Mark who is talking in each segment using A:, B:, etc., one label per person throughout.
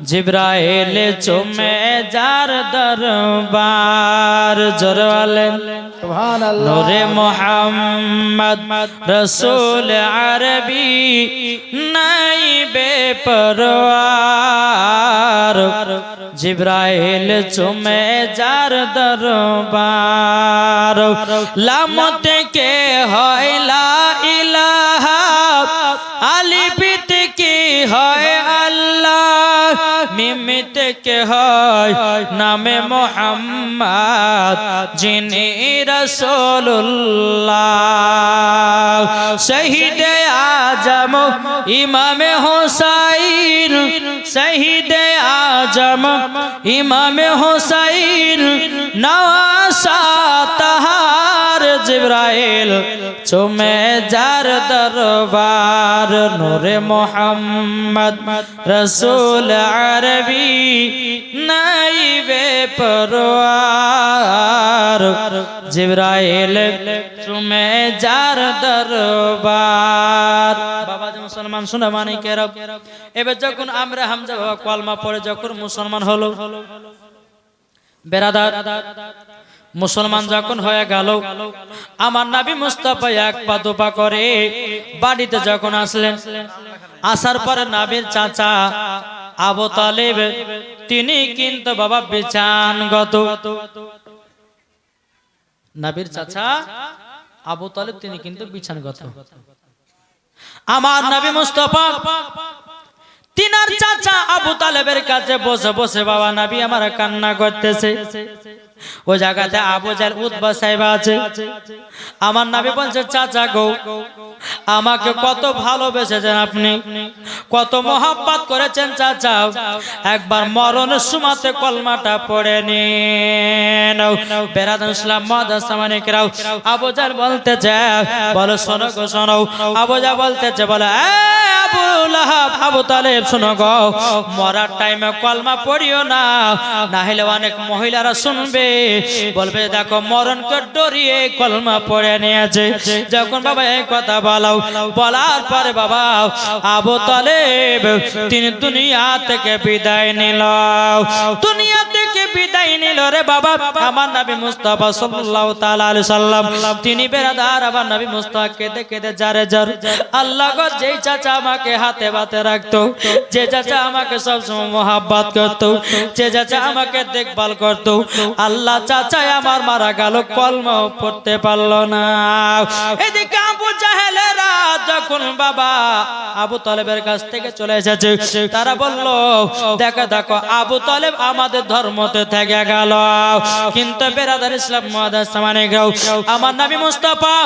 A: জিব্রাইল চুমে যার দরবার জোরওয়ালেন নূরে মোহাম্মদ রসুল আরবি নাই বেপরওয়ার জিব্রাইল চুমে যার দরবার লাম থেকে হয় থেকে হয়? নামে মোহাম্মদ, যিনি রসুল্লাহ শহীদ আজম, ইমামে হোসাইন। শহীদ আজম, ইমামে হোসাইন। নওয়াসা জিব্রাইল চুমে যার দরবার নূরে মোহাম্মদ, রসুল আরবি নাইবে পরওয়ার জিব্রাইল চুমে যার দরবার। মুসলমান, শোনা মানে কেরব এবার যখন আমরা হামজা বাবা কলমা পড়ে, যখন মুসলমান হলো, বেরাদার মুসলমান যখন হয়ে গেল, আমার নাবি মুস্তাফা এক পা দুপা করে বাড়িতে যখন আসলেন, আসার পরে নাবির চাচা আবু তালেব, তিনি কিন্তু বাবা বেচানগত নাবির চাচা আবু তালেব, তিনি কিন্তু বিছানগত। আমার নবী মুস্তফা, তিনার চাচা আবু তালেবের কাছে বসে বসে বাবা নাবি আমার কান্না করতেছে। ওই জায়গাতে আবু জাল উদ্বা সাহেব আছে। আমার নাবি বলছে, চাচা গো, আমাকে কত ভালোবেসেছেন আপনি। কত মহাব্বাত করেছেন, চাচা। একবার মরণের সুমাতে কলমাটা পড়ে নিন। বেরাদুল ইসলাম মাদাসামানিকরাও আবু জাল বলতেছে, বলো, শোনো গো, শোনো। আবু যা বলতেছে, বলো, "এই আবু লাহাব, আবু তালেব, শোনো গো। মরার টাইমে কলমা পড়িও না। না হলে অনেক মহিলারা শুনবে। বলবে, দেখো, মরণকে ডরিয়ে কলমা পড়ে নিয়েছে। যখন বাবা এই কথা বলাও, বলার পরে বাবা আবু তালেব তিনি দুনিয়া থেকে বিদায় নিল। দুনিয়া থেকে বিদায় নিল রে বাবা। আমার নবী মুস্তাফা সাল্লাল্লাহু তাআলা আলাইহি তিনি বেরাদার, আমার নবী মুস্তাফা কেঁদে কেঁদে জারে জার আল্লাহ গো, যেই চাচা আমাকে হাতে বাতে রাখতো, যে চাচা আমাকে সবসময় মোহাব্বত করতো, যে চাচা আমাকে দেখভাল করতো, আল্লাহ চাচাই আমার মারা গেল, কলম পড়তে পারল না। এদিকে আবু জাহেলেরা যখন বাবা আবু তলেবের কাছ থেকে চলে এসেছে, তারা বলল, দেখো দেখো, আবু তলেব আমাদের ধর্মতে থেকে গেল। কিন্তু বেরাদার ইসলাম মহাদাস আমার নামি মুস্তাফা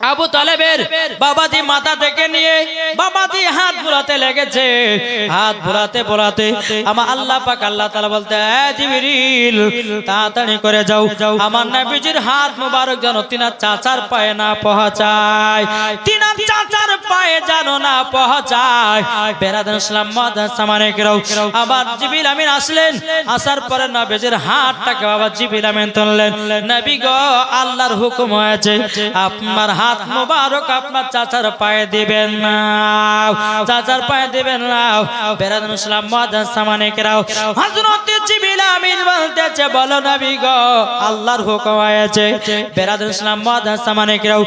A: আবু তালেবের বাবাজি মাথা থেকে নিয়ে বাবাজি হাত বুলাতে লেগেছে। হাত বুলাতে বুলাতে আমার আল্লাহ পাক আল্লাহ তাআলা বলতে, "এ তাড়াতাড়ি করে যাও। যাও আমার নবীজির হাত মোবারক যেন তিনার চাচার পায়ে না পৌঁছায়। তিনার চাচার পায়ে যেন না পৌঁছায়। বেরাদান ইসলাম মাদাস সামানে কেরাও আবার জিবিল আমিন আসলেন। আসার পরে নবীজির হাতটাকে বাবা জিবিল আমিন তুললেন। নবী গো, আল্লাহর হুকুম হয়েছে। আপনার হাত মোবারক আপনার চাচার পায়ে দিবেন না। চাচার পায়ে দিবেন না। বেরাদান ইসলাম মাদাস সামানে কেরাও হযরত জিবিল আমিন বলতেছে, বলো নবী গো, আল্লাহর হুকুম হয়েছে। বেরাদান ইসলাম মাদাস সামানে কেরাও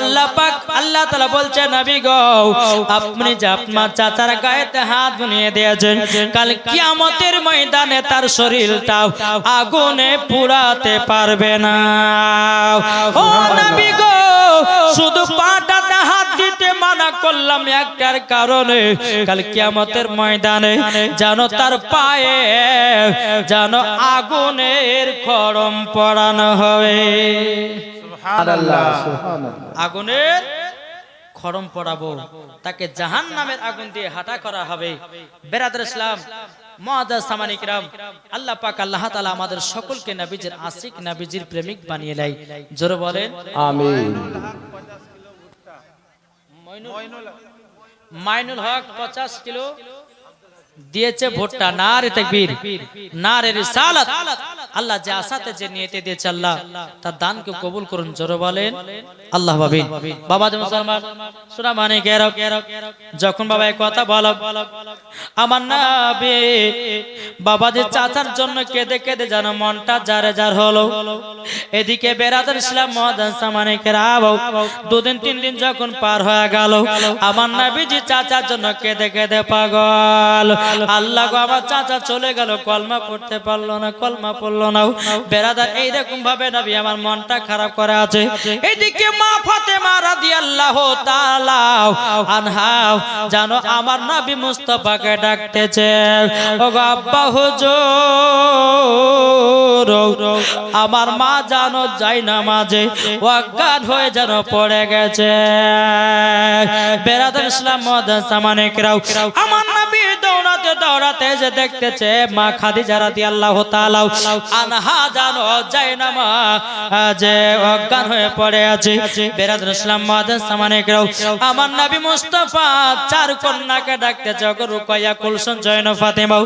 A: আল্লাহ পাক, আল্লাহ তাআলা বলছে, নবী গো, আপনি যে আপনার চাচার গায়েতে হাত বুনিয়ে দিয়েছেন, কাল কিয়ামতের ময়দানে তার শরীরটা আগুনে পুরাতে পারবে না। ও নবী গো শুধু পাটাতে হাত দিতে মানা করলাম একটার কারণে। কাল কিয়ামতের ময়দানে জানো তার পায়ে জানো আগুনের খড়ম পড়ানো হবে। আগুনের খরম পড়াবো তাকে জাহান নামের আগুন দিয়ে হাঁটা করা হবে। বেরাদার ইসলাম মহাদাস আল্লাহ পাক আল্লাহ তাআলা আমাদের সকলকে নবীজির আশিক নবীজির প্রেমিক বানিয়ে দেয় জোরে বলেন
B: আমিন।
A: মাইনুল হক পঞ্চাশ কিলো দিয়েছে ভোটটা না রে তাকবীর না রে রিসালাত। আল্লাহ যে আশাতে যে নিয়েতে দিয়েছে আল্লাহ তার দানকে কবুল করুন জোরে বলেন। আল্লাহ ভাবিন বাবা মুসলমান শোনা মানে যখন বাবা কথা বলো আমার নাবি বাবা যে চাচার জন্য কেঁদে কেঁদে যেন মনটা যারে যার হলো। এদিকে বেরাদার ইসলাম মহাদান সামানে কেরাবো। দুদিন তিন দিন যখন পার হয়ে গেল আমার নাবিজি চাচার জন্য কেঁদে কেঁদে পাগল। আল্লাহ গো আমার চাচা চলে গেল কলমা পড়তে পারল না কলমা পড়ল। না দা এইরকম ভাবে নবী আমার মনটা খারাপ করে আছে। এদিকে মা আমার নবী মুস্তাফাকে ডাকতেছে। আমার মা জানো যাই না মাঝে অজ্ঞান হয়ে যেন পড়ে গেছে। বেরাদার ইসলাম মহাদান সামানে কেরাও আমার নবী দৌড়াতে দৌড়াতে যে দেখতেছে মা খাদিজা রাদিয়াল্লাহু তাআলা আনহা, জানো যাই না মা যে অজ্ঞান হয়ে পড়ে আছে। বেরাদার ইসলাম আমার নবী মুস্তাফা চার কন্যাকে ডাকতে রুকাইয়া কুলসন জয়ন ফাতেমা।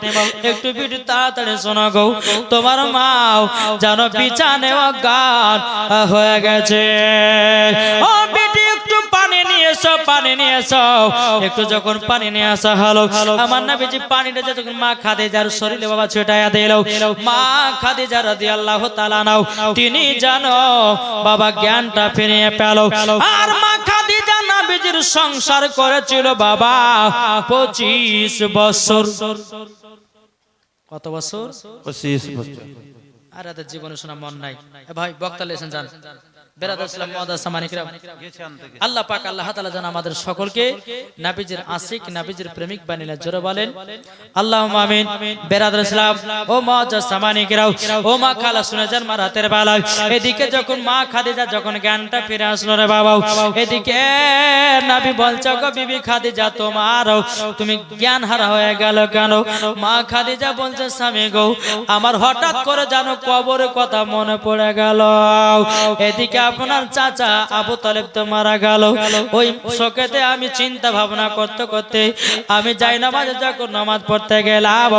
A: একটু বিটু তাড়াতাড়ি শোনা গো। তোমার মাও যেন বিছানে অজ্ঞান হয়ে গেছে। ও এসো পানি নিয়ে এসো একটু যখন পানি নিয়ে আসা হলো আমার না বেশি পানিটা যখন মা খাদে যার শরীরে বাবা ছেটাইয়া দিল মা খাদে যার আল্লাহ তালা নাও তিনি জানো বাবা জ্ঞানটা ফিরিয়ে পেল। আর মা খাদিজা নাবিজির সংসার করেছিল বাবা পঁচিশ বছর। কত বছর?
B: পঁচিশ বছর।
A: আর এদের জীবনে শোনা মন নাই। ভাই বক্তা লেছেন জান বেরাদার ইসলাম মহাদাস আল্লাহ পাক আল্লাহ তাআলা যেন আমাদের সকলকে নাবিজের আশিক নাবিজের প্রেমিক বানিয়ে জোরে বলেন আল্লাহুম্মা আমিন। বেরাদার ইসলাম ও মহাদাস ও মা খালা শুনে যান মা রাতের বেলা এদিকে যখন মা খাদিজা যখন জ্ঞানটা ফিরে আসলো রে বাবা এদিকে নাবি বলছো গো বিবি খাদিজা তোমার তুমি জ্ঞান হারা হয়ে গেল কেন? মা খাদিজা বলছে স্বামী গো আমার হঠাৎ করে জানো কবরের কথা মনে পড়ে গেল। এদিকে আপনার চাচা আবু তালেব তো মারা গেল। ওই শোকেতে আমি চিন্তা ভাবনা করতে করতে আমি যাই নামাজে যখন নামাজ পড়তে গেলাম,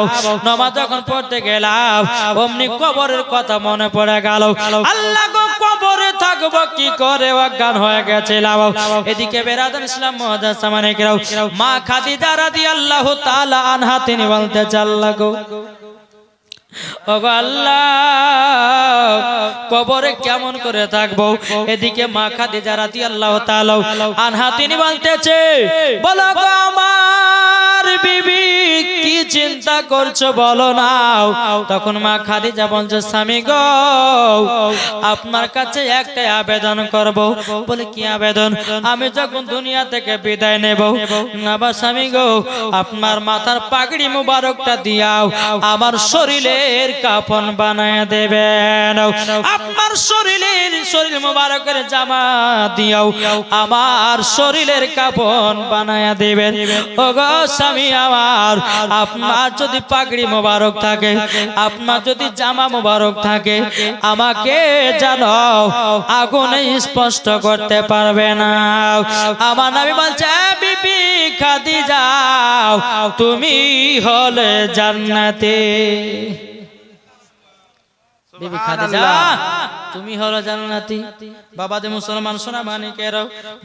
A: নামাজ যখন পড়তে গেলাম, অমনি কবরের কথা মনে পড়ে গেল। আল্লাহ গো, কবরে থাকব কি করে? অজ্ঞান হয়ে গেছিলাম। এদিকে বেরাদান বলতে চাল্লা গো কবরে কেমন করে থাকব? এদিকে মা যারা দিয়ে আল্লাহ আনহা তিনি বলতেছে, বলো গো আমার কি চিন্তা করছ বলো না তখন মা খাদিজা বলছে, স্বামী গো, আপনার কাছে একটা আবেদন করব। বলে, কি আবেদন? আমি যখন দুনিয়া থেকে বিদায় নেব। না স্বামী গো, আপনার মাথার পাগড়ি মুবারকটা দিয়াও, আমার শরীরের কাফন বানায় দেবেন। আপনার শরীরের, শরীর মুবারকের জামা দিয়াও, আমার শরীরের কাফন বানায় দেবেন। ও গো স্বামী আমার আপনার যদি পাগড়ি মোবারক থাকে আপনার যদি জামা মোবারক থাকে আমাকে জানো আগুনে স্পষ্ট করতে পারবে না। আমার নাবি বলছে "এ বিবি খাদি যাও তুমি হলে জান্নাতে। বিবি খাদিজা তুমি হলো জান্নাতি। বাবা যে মুসলমান সোনা মানিকের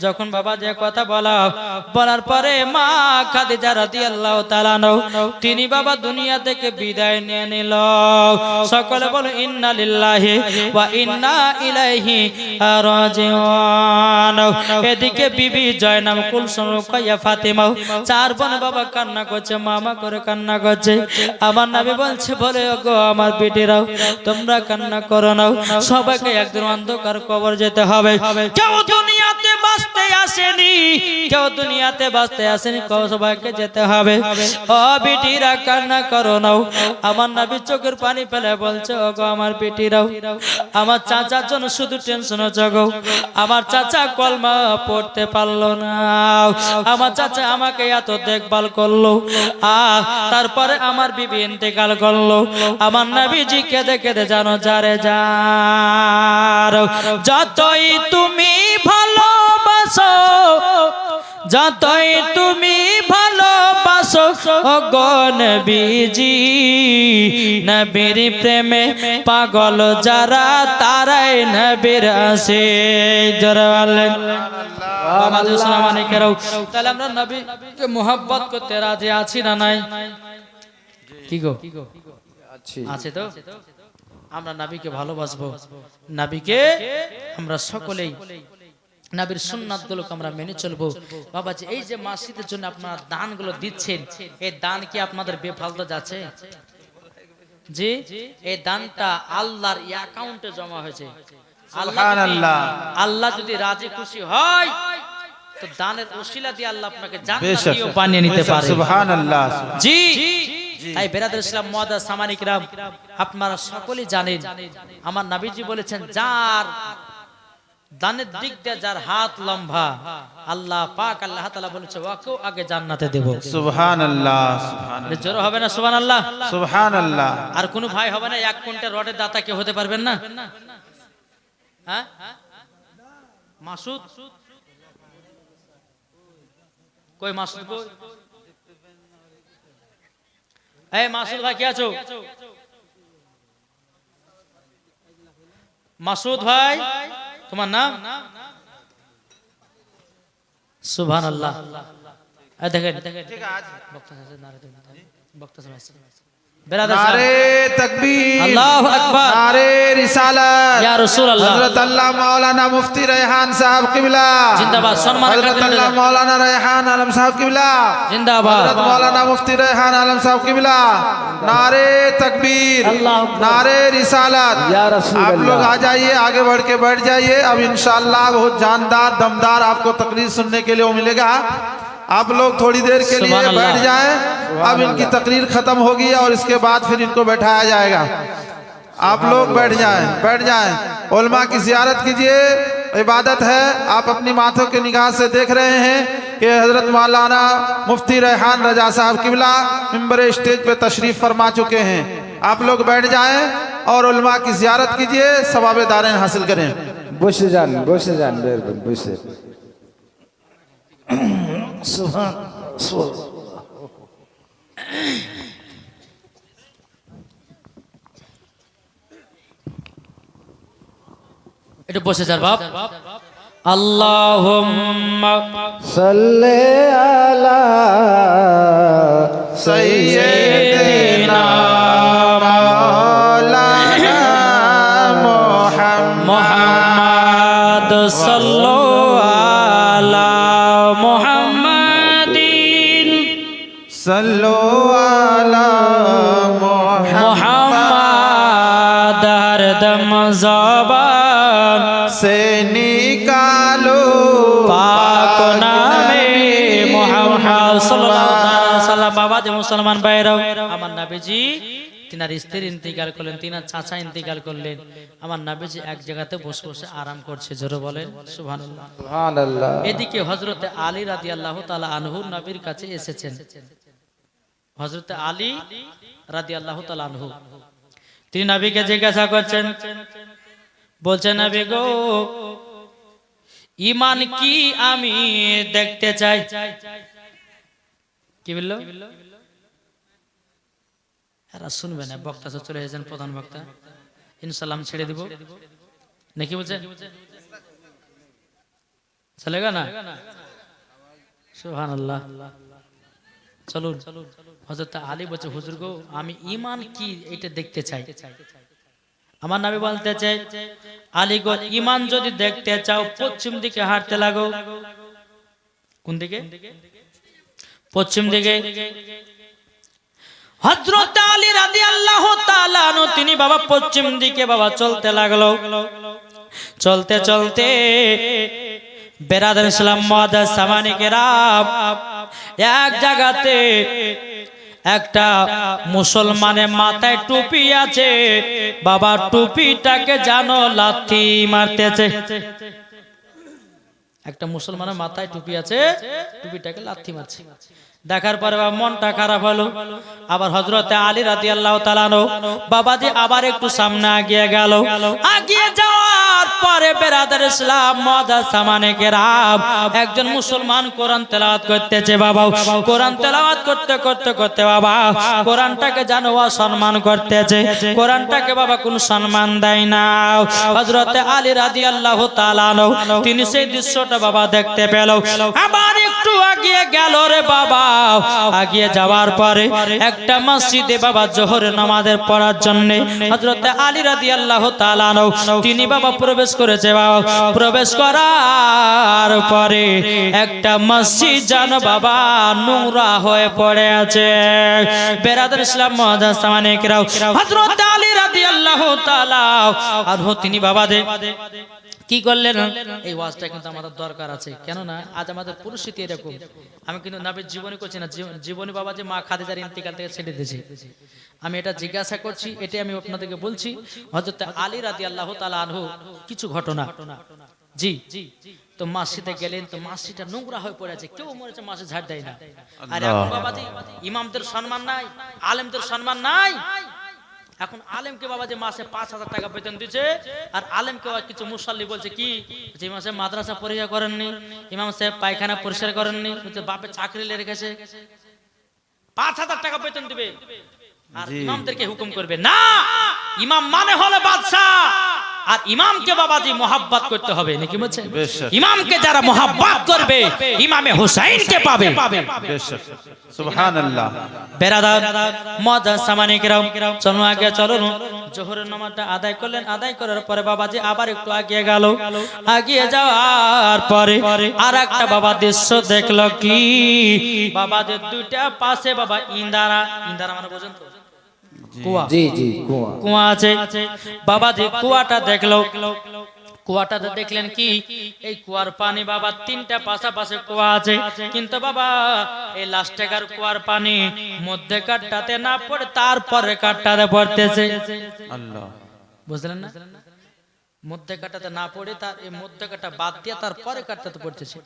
A: যখন বাবা যে কথা বলা বলার পরে মা খাদিজা রাদিয়াল্লাহু তাআলা নও তিনি বাবা দুনিয়া থেকে বিদায় নিয়ে নিল। সকলে বলো ইন্না লিল্লাহি ওয়া ইন্না ইলাইহি রাজিউন। এদিকে বিবি জয়নাম কুলসুম রুকাইয়া ফাতিমা চার বোন বাবা কান্না করছে, মামা করে কান্না করছে। আমার নবী বলছে, বলে, ওগো, আমার বেটিরাও, তোমরা কান্না করো না সবাইকে একদিন অন্ধকার কবর যেতে হবে। কেউ দুনিয়াতে বাঁচতে আসেনি। কেউ দুনিয়াতে বাঁচতে আসেনি কেউ সবাইকে যেতে হবে। ও বেটিরা, কান্না করো নাও। আমার নাবি চোখের পানি ফেলে বলছে, ওগো আমার বেটিরাও, আমার চাচার জন্য শুধু টেনশন জগো। আমার চাচা কলমা পড়তে পারল না। আমার চাচা আমাকে এত দেখভাল করল। আহ, তারপরে আমার বিবি ইন্তেকাল করল। আমার নাবিজি কেঁদে কেঁদে জানো যারে যার যতই তুমি ভালোবাসো। যতই তুমি ভালোবাসো ও গনবিজি নবীর প্রেমে পাগল যারা তারাই নবীর আসে। তাহলে আমরা নবীকে মোহাব্বত করতে রাজি আছি না নাই? কি গো? আছে তো? আমরা নাবিকে ভালোবাসবো। নাবিকে আমরা সকলেই নাবির সুন্নাত গুলোকে আমরা মেনে চলবো। বাবাজি এই যে মাসিদের জন্য আপনারা দানগুলো দিচ্ছেন এই দান কি আপনাদের বেফালতে যাচ্ছে? জি? এই দানটা আল্লাহর অ্যাকাউন্টে জমা হয়েছে। আল্লাহ যদি-
B: সুবহানাল্লাহ।
A: আল্লাহ যদি রাজি খুশি হয় তো দানের ওসিলা দিয়ে আল্লাহ আপনাকে বানিয়ে নিতে পারে। জি তাই বেরাদুল ইসলাম মুআদ্দাস সামানিকরাম আপনারা সকলেই জানেন আমার নবীজি বলেছেন যার দানের দিক দিয়ে যার হাত লম্বা আল্লাহ পাক আল্লাহ তাআলা বলেছে ওকেও আগে জান্নাতে দেব।
B: সুবহান আল্লাহ
A: জোর হবে না সুবহানাল্লাহ?
B: সুবহান আল্লাহ
A: আর কোনো ভাই হবে না এক কুইন্টাল রডের দাতা কেউ হতে পারবেন না? হ্যাঁ? মাসুদ? কই মাসুদ? কই এই মাসুদ ভাই কে আছো? মাসুদ ভাই তোমার নাম? সুবহান আল্লাহ দেখেন। বক্তা বক্তা।
B: नारे तकबीर।
A: अल्लाहु अकबर।
B: नारे रिसालत।
A: या रसूल अल्लाह।
B: हज़रत अल्लाह मौलाना मुफ्ती रेहान साहब किबला।
A: जिंदाबाद, सम्मान
B: हज़रत अल्लाह मौलाना रेहान आलम साहब किबला।
A: जिंदाबाद।
B: हज़रत मौलाना मुफ्ती रेहान आलम साहब किबला। नारे तकबीर। नारे रिसालत। आप लोग आ जाइए आगे बढ़ के बैठ जाइए। अब इंशाअल्लाह बहुत जानदार दमदार आपको तकरीर सुनने के लिए मिलेगा। आप लोग थोड़ी देर के लिए बैठ जाएँ। अब इनकी तकरीर खत्म होगी और इसके बाद फिर इनको बैठाया जाएगा। आप लोग बैठ जाएँ बैठ जाएँ। उलमा की जियारत कीजिए। इबादत है। आप अपनी माथों के निगाह से देख रहे हैं कि हज़रत मौलाना मुफ्ती रेहान रजा साहब किबला मेंबर स्टेज पे तशरीफ़ फरमा चुके हैं। आप लोग बैठ जाएँ और उलमा की जियारत कीजिए। सवाब दारें हासिल करें।
C: बुश जान बुश जान बिल्कुल बुश।
A: সুহান বসে যার বাপ। আল্লাহুম্মা
C: সাল্লি আলা
A: সাইয়্যিদিনা মুসলমান ভাইরাও আমার নবীজি তিনার স্ত্রী ইন্তিকাল করলেন তিনার চাচা ইন্তিকাল করলেন। আমার নবীজি এক জায়গাতে বসে বসে আরাম করছে জোরে বলেন সুবহানাল্লাহ।
C: সুবহানাল্লাহ।
A: এদিকে হজরতে আলী রাদি আল্লাহ তালা আনহু নবীর কাছে এসেছেন। হজরতে আলী রাদি আল্লাহ তালা আনহু তিনি নবীকে জিজ্ঞাসা করছেন বলছেন নবী গো ইমান কি আমি দেখতে চাই? কি বলল? এরা শুনবে না। বক্তা তো চলে এসেছেন প্রধান বক্তা। ইনশাল্লাহ ছেড়ে দিব। নাকি বলছেন চলেগা না? সুহান আল্লাহ চলুন। হজরত আলী বলছে, হুজুর গো, আমি ইমান কি এটা দেখতে চাই? আমার নামে বলতে চাই আলী ইমান যদি দেখতে চাও, পশ্চিম দিকে হাঁটতে লাগো। কোন দিকে? পশ্চিম দিকে। হজরত আলী রাদি আল্লাহ তিনি বাবা পশ্চিম দিকে বাবা চলতে লাগল। চলতে চলতে বেরাদার ইসলাম এক জায়গাতে একটা মুসলমানের মাথায় টুপি আছে, বাবা টুপিটাকে জানো লাথি মারতেছে। একটা মুসলমানের মাথায় টুপি আছে, টুপিটাকে লাথি মারছে। দেখার পরে মনটা খারাপ হলো। আবার হজরতে আলী রাতি আল্লাহ তালানো বাবাজি আবার একটু সামনে আগিয়ে গেল। আগিয়ে যাওয়ার পরে বেরাদার ইসলাম মজা সামানে কেরাম, একজন মুসলমান কোরআন তেলাওয়াত করতেছে বাবা। কোরআন তেলাওয়াত করতে করতে করতে বাবা, কোরআনটাকে জানো সম্মান করতেছে। কোরআনটাকে বাবা কোন সম্মান দেয় না। হজরতে আলী রাজি আল্লাহ তালানো তিনি সেই দৃশ্যটা বাবা দেখতে পেল। আবার একটু আগিয়ে গেল রে বাবা। আগিয়ে যাওয়ার পরে একটা মসজিদে বাবা জোহরের নামাজের পড়ার জন্য হজরতে আলী রাজি আল্লাহ তালানো তিনি বাবা প্রবেশ করেছে বাবা। প্রবেশ করার পরে একটা মসজিদ যেন বাবা নোংরা হয়ে পড়ে আছে। বেরাদার ইসলাম মহাজা সামানিকরাও হজরত আলী রাজি আল্লাহ তালা আর তিনি বাবা দে কি করলেন এই ওয়াজটা কিন্তু আমাদের দরকার আছে। কেননা আজ আমাদের পরিস্থিতি এরকম। আমি কিন্তু নাবির জীবনী করছি না। জীব- জীবনী বাবা যে মা খাদিজার ইন্তিকাল থেকে ছেড়ে দিয়েছি। আমি এটা জিজ্ঞাসা করছি এটাই আমি আপনাদেরকে বলছি। হজরত আলী রাদি আল্লাহ তালা আনহু কিছু ঘটনা। জি জি। তো মাসিতে গেলেন তো মাসিটা নোংরা হয়ে পড়ে আছে। কেউ মরেছে মাসে ঝাড় দেয় না। আর এখন বাবাজি ইমামদের সম্মান নাই আলেমদের সম্মান নাই। এখন আলেমকে বাবা যে মাসে পাঁচ হাজার টাকা বেতন দিচ্ছে আর আলেমকে কিছু মুসাল্লি বলছে কি যে মাসে মাদ্রাসা পরীক্ষা করেননি ইমাম সাহেব পায়খানা পরিষ্কার করেননি বাপে চাকরি রেখেছে পাঁচ হাজার টাকা বেতন দিবে। আর ইমামদেরকে হুকুম করবে না ইমাম মানে হলো বাদশাহ। আর ইমামকে বাবাজি মোহাব্বত করতে হবে নাকি বলছেন? ইমামকে যারা মোহাব্বত করবে ইমামে হুসাইনকে পাবে।
B: সুবহানাল্লাহ।
A: বেরাদার চলো আগে চলো জোহরের নামাজটা আদায় করলেন আদায় করার পরে বাবাজি আবার একটু আগিয়ে গেল। আগিয়ে যাওয়ার পরে আর একটা বাবা দৃশ্য দেখল কি? বাবাদের দুইটা পাশে বাবা ইন্দারা। ইন্দারা মানে বোঝেন তো। কুয়া। আছে। বাবা যে কুয়াটা দেখল কুয়াটাতে দেখলেন কি? এই কুয়ার পানি বাবা তিনটা পাশাপাশি কুয়া আছে। কিন্তু বাবা এই লাস্টেকার কুয়ার পানি? মধ্যে কাটটাতে না পড়ে তারপরে কাঠটাতে পড়তেছে বুঝলেন না? মধ্যে কাটাতে না পড়ে তার এই মধ্যে কাটা বাদ দিয়ে তারপরে কাটাতে পড়তেছে।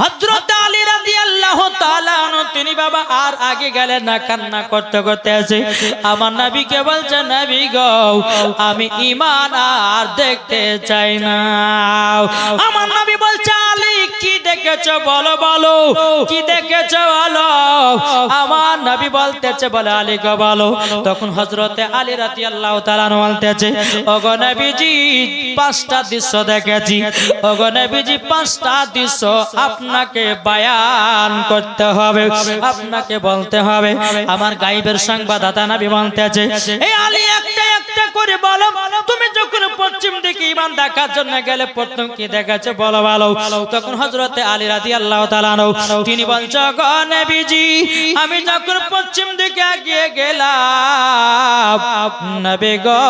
A: হযরত আলী রাদিয়াল্লাহু তাআলা আনহু, তিনি বাবা আর আগে গেলে না, কান্না করতে করতে আছে। আমার নবীকে বলছে, নবী গো, আমি ঈমান আর দেখতে চাই না। আমার নবী বলছে, আলী দেখেছ বলো বলো? কি দেখেছ বলো আমার নবী বলতেছে, বলে আলী গো বলো। তখন হযরতে আলী রাদিয়াল্লাহু তাআলা আনহু বলতেছে, ওগো নবীজি, পাঁচটা দৃশ্য দেখেছি। ওগো নবীজি, পাঁচটা দৃশ্য আপনাকে বায়ান করতে হবে, আপনাকে বলতে হবে। আমার গাইবের সংবাদদাতা নবী বলতেছে এই আলী একটা করে বলো, তুমি যখন পশ্চিম দিকে ইমান দেখার জন্য গেলে প্রথম কি দেখেছে? বলো ভালো তখন হজরতে আলী রাজি আল্লাহ তিনি বলছ গো নবীজি, আমি যখন পশ্চিম দিকে এগিয়ে গেলাম, নবী গো,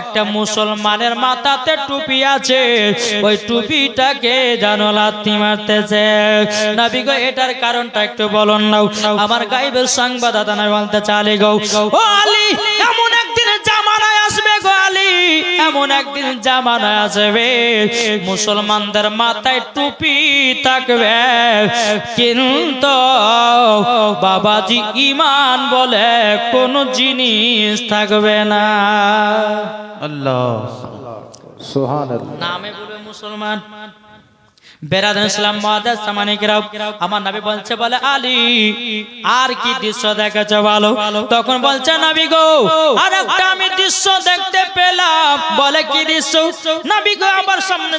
A: একটা মুসলমানের মাথাতে টুপি আছে, ওই টুপিটাকে জানো লাথি মারতেছে। নবী গো, এটার কারণটা একটু বলুন না আমার গাইবের সংবাদদাতা নবী বলতে চালি গো, ও আলী, এমন একদিন জামানায় আসবে গোয়ালি আলী এমন একদিন জামানায় আসবে। মুসলমানদের মাথায় টুপি থাকবে। কিন্তু বাবাজি ইমান বলে কোন জিনিস থাকবে না।
C: আল্লাহ।
A: নামে বলে মুসলমান। বেরাদান ইসলাম মাদাস সামানিকরাও আমার নবী বলছে, বলে, আলী দৃশ্য দেখেছ বলো? তখন বলছে, নবী গো, আর একটা আমি দৃশ্য দেখতে পেলাম। বলে, কি দৃশ্য? নবী গো আবার সামনে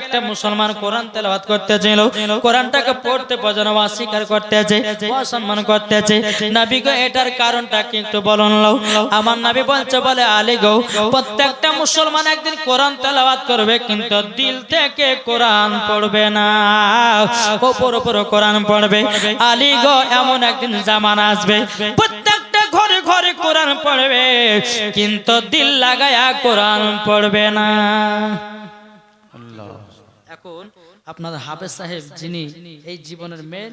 A: একটা মুসলমান কোরআন তেলাওয়াত করতেছিল। কোরআনটাকে পড়তে বোঝানো অস্বীকার করতেছে, অসম্মান করতেছে। নবী গো, এটার কারণটা কি একটু বলুন আমার নবী বলছে, বলে, আলী গো, প্রত্যেকটা মুসলমান একদিন কোরআন তেলাওয়াত করবে, কিন্তু দিল থেকে কোরআন পড়বে না। ওপর ওপর কোরআন পড়বে। আলী গো এমন একদিন জামান আসবে। প্রত্যেকটা ঘরে ঘরে কোরআন পড়বে। কিন্তু দিল লাগায়া কোরআন পড়বে না। এখন আপনার সাহেব যিনি এই জীবনের মেন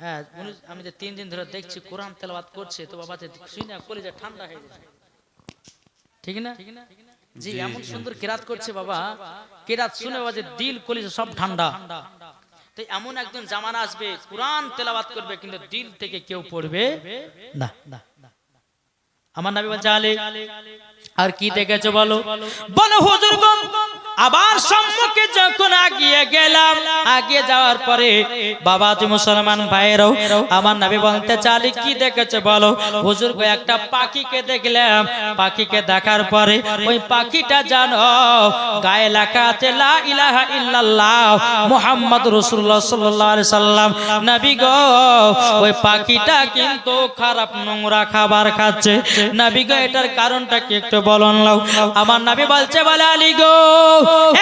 A: হ্যাঁ আমি যে তিন দিন ধরে দেখছি কোরআন তেলাবাদ করছে তো বাবা ঠান্ডা হয়ে যাচ্ছে ঠিক না? ঠিক না? জি এমন সুন্দর কেরাত করছে বাবা কেরাত শুনে বাবা যে দিল কলিজা সব ঠান্ডা। তো এমন একজন জামানা আসবে কোরআন তেলাওয়াত করবে কিন্তু দিল থেকে কেউ পড়বে না না। আমার নাবি বলছে আলী আর কি দেখেছ বলো? বলো? হুজুর আবার সম্মুখে যখন আগিয়ে গেলাম আগিয়ে যাওয়ার পরে বাবা তুমি মুসলমান ভাইয়েরও আমার নবী বলতে চালি কি দেখেছ বলো? হুজুর গো, একটা পাখিকে দেখলাম। পাখিকে দেখার পরে ওই পাখিটা জানো গায়ে লেখা আছে লা ইলাহা ইল্লাল্লাহ মুহাম্মদ রাসূলুল্লাহ সাল্লাল্লাহু আলাইহি সাল্লাম। নবী গো ওই পাখিটা কিন্তু খারাপ নোংরা খাবার খাচ্ছে। নবী গো এটার কারণটা কি একটু বলুন লাও। আমার নাবি বলছে বলে আলী গো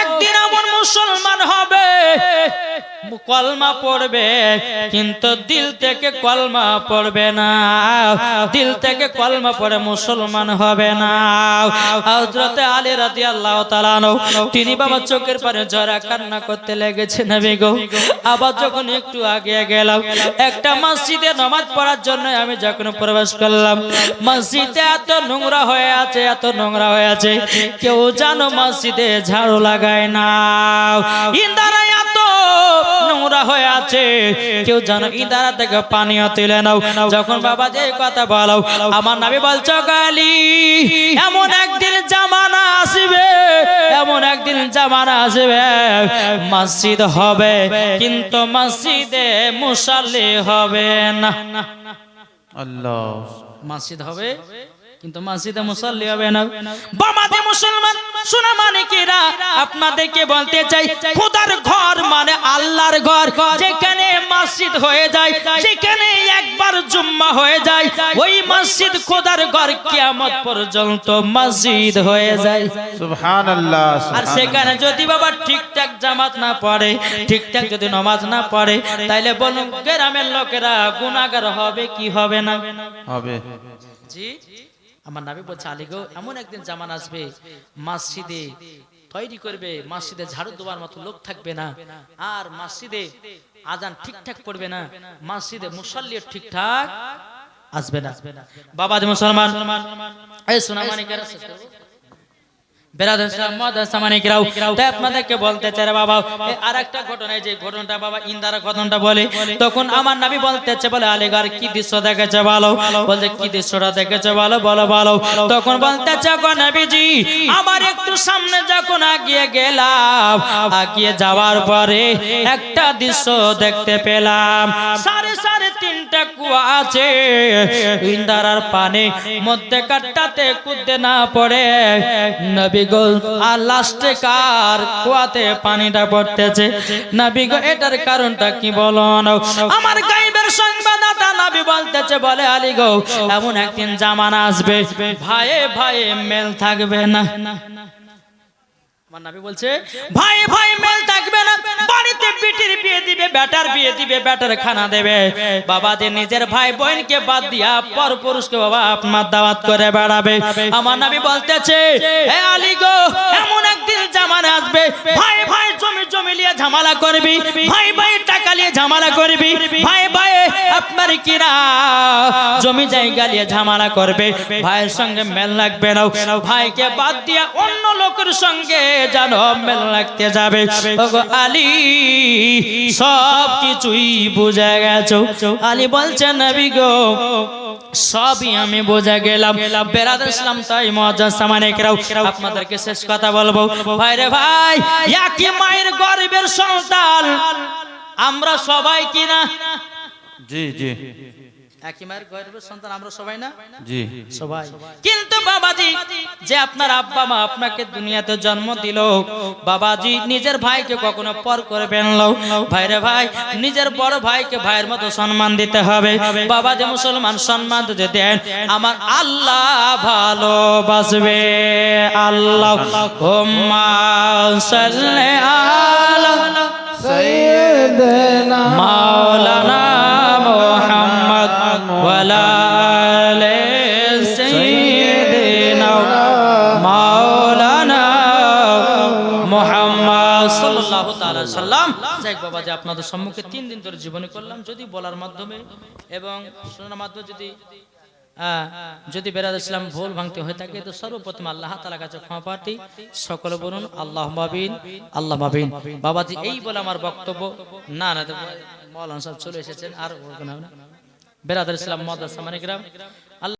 A: একদিন এমন মুসলমান হবে কলমা পড়বে কিন্তু দিল থেকে কলমা পড়বে না। দিল থেকে কলমা পড়ে মুসলমান হবে না। আলী তাআলা আনহু, তিনি বাবা চোখের পারে জরা কান্না করতে লেগেছে নবী গো। আবার যখন একটু আগে গেলাম একটা মসজিদে নামাজ পড়ার জন্য আমি যখন প্রবেশ করলাম মসজিদে এত নোংরা হয়ে আছে এত নোংরা হয়ে আছে কেউ জানো মসজিদে ঝাড়ু লাগায় না। ইন্দারা এত নোংরা হয়ে আছে। কেউ জানো ইদারা থেকে পানিও তুলে নাও। যখন বাবা যে কথা বলো আমার নামে বলছো গালি এমন একদিন জামানা আসবে এমন একদিন জামানা আসবে। মসজিদ হবে কিন্তু মসজিদে মুসাল্লি হবে না।
B: আল্লাহ।
A: মসজিদ হবে? কিন্তু মসজিদে মুসল্লি হবে না। বামাতে মুসলমান শোনা মানে কিরা আপনাদেরকে বলতে চাই খোদার ঘর মানে আল্লাহর ঘর। যেখানে মসজিদ হয়ে যায় যেখানে একবার জুম্মা হয়ে যায় ওই মসজিদ খোদার ঘর কিয়ামত পর্যন্ত মসজিদ হয়ে যায়।
B: সুবহানাল্লাহ
A: আর সেখানে যদি বাবা ঠিকঠাক জামাত না পড়ে ঠিকঠাক যদি নামাজ না পড়ে তাইলে বলুন গ্রামের লোকেরা গুনাহগার হবে কি হবে না?
B: হবে।
A: জি? আমার নাবি বলছে, আলী গো, এমন একদিন জামান আসবে, মসজিদে তৈরি করবে, মসজিদে ঝাড়ু দেওয়ার মতো লোক থাকবে না, আর মসজিদে আজান ঠিকঠাক পড়বে না, মসজিদে মুসল্লি ঠিকঠাক আসবে না। বাবা মুসলমান, এই সোনা মানিকেরা শেষ করব? বেরাদার সাহেব, মহাদার সামানিকরাও, তাই আপনাদেরকে বলতে চাই বাবা এই আরেকটা ঘটনা যে ঘটনাটা বাবা ইন্দারা ঘটনাটা বলে তখন আমার নাবি বলতেছে বলে আলেগার কি দৃশ্য দেখেছে বলো বলছে কি দৃশ্যটা দেখেছে বলো বলো। বলো তখন বলতেছে গো আমার একটু সামনে যখন আগিয়ে গেলাম আগিয়ে যাওয়ার পরে একটা দৃশ্য দেখতে পেলাম। সাড়ে সাড়ে তিনটা কুয়া আছে। ইন্দারার পানি মধ্যে কাটটাতে কুদতে না পড়ে। নবী আর লাস্টে কার কুয়াতে পানিটা পড়তেছে নবী গো, এটার কারণটা কি বলো? আমার গাইবের সংবাদদাতা নবী বলতেছে, বলে, আলী গো, এমন একদিন জামানা আসবে, ভাইয়ে ভাইয়ে মেল থাকবে না আমার নাবি বলছে ভাই ভাই মেল থাকবে না। বাড়িতে বিটির বিয়ে দিবে বেটার বিয়ে দিবে বেটার খানা দেবে। বাবা যে নিজের ভাই বোনকে বাদ দিয়া পর পুরুষকে বাবা আপনার দাওয়াত করে বেড়াবে। আমার নাবি বলতেছে হে আলী গো এমন একদিন জামানা আসবে। ভাই ভাই জমি জমি নিয়ে ঝামেলা করবি। ভাই ভাই টাকা নিয়ে ঝামেলা করবি। ভাই ভাই আপনার কিরা জমি জায়গা নিয়ে ঝামেলা করবে। ভাইয়ের সঙ্গে মেল লাগবে না। ভাইকে বাদ দিয়া অন্য লোকের সঙ্গে যেন মেল লাগতে যাবে। আলী, সব কিছুই বুঝে গেছো। আলী বলছে, নবী গো, সবই আমি বোঝা গেলাম। বেরাদ ইসলাম তাই মজা সামানিকরাও আপনাদেরকে শেষ কথা বলব। ভাই রে ভাই একই মায়ের গরিবের সন্তান। আমরা সবাই কিনা
B: जी जी
A: নিজের ভাইকে কখনো পর করবেন ভাইরে ভাই নিজের বড় ভাইকে ভাইয়ের মতো সম্মান দিতে হবে। বাবা যে মুসলমান সম্মান দিতে দেন আমার আল্লাহ ভালোবাসবে। আল্লাহ মাওলানা আপনাদের সম্মুখে তিন দিন ধরে জীবনী করলাম, যদি বলার মাধ্যমে এবং শোনার মাধ্যমে যদি যদি বেরাদ ইসলাম ভুল ভাঙতে হয়ে থাকে, তো সর্বপ্রথম আল্লাহ তালা কাছে ক্ষমা সকলে বলুন আল্লাহ মাবিন আল্লাহ মাবিন বাবাজি, এই বলে আমার বক্তব্য, না না মৌলানা সাহেব চলে এসেছেন, আর না। বেরাদার ইসলাম মদাস মানিকরাম